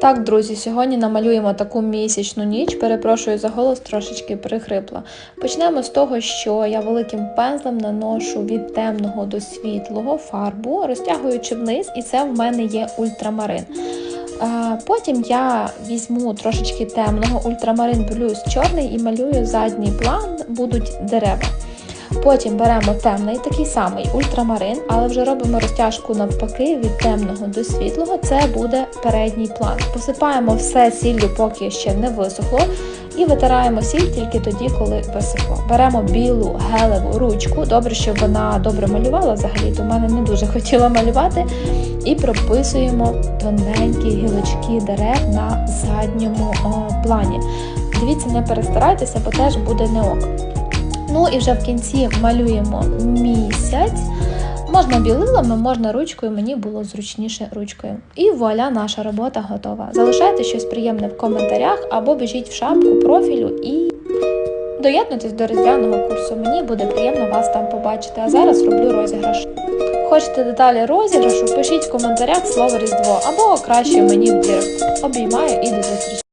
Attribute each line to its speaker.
Speaker 1: Так, друзі, сьогодні намалюємо таку місячну ніч. Перепрошую за голос, трошечки прихрипла. Почнемо з того, що я великим пензлем наношу від темного до світлого фарбу, розтягуючи вниз, і це в мене є ультрамарин. Потім я візьму трошечки темного ультрамарин плюс чорний і малюю задній план, будуть дерева. Потім беремо темний, такий самий ультрамарин, але вже робимо розтяжку навпаки від темного до світлого. Це буде передній план. Посипаємо все сіллю, поки ще не висохло, і витираємо сіль тільки тоді, коли висохло. Беремо білу гелеву ручку. Добре, щоб вона добре малювала взагалі, то в мене не дуже хотіла малювати. І прописуємо тоненькі гілочки дерев на задньому о, плані. Дивіться, не перестарайтеся, бо теж буде не ок. Ну і вже в кінці малюємо місяць. Можна білилами, можна ручкою, мені було зручніше ручкою. І вуаля, наша робота готова. Залишайте щось приємне в коментарях або біжіть в шапку профілю і доєднуйтесь до різдвяного курсу. Мені буде приємно вас там побачити. А зараз роблю розіграш. Хочете деталі розіграшу? Пишіть в коментарях слово Різдво або краще мені в директ. Обіймаю і до зустрічі!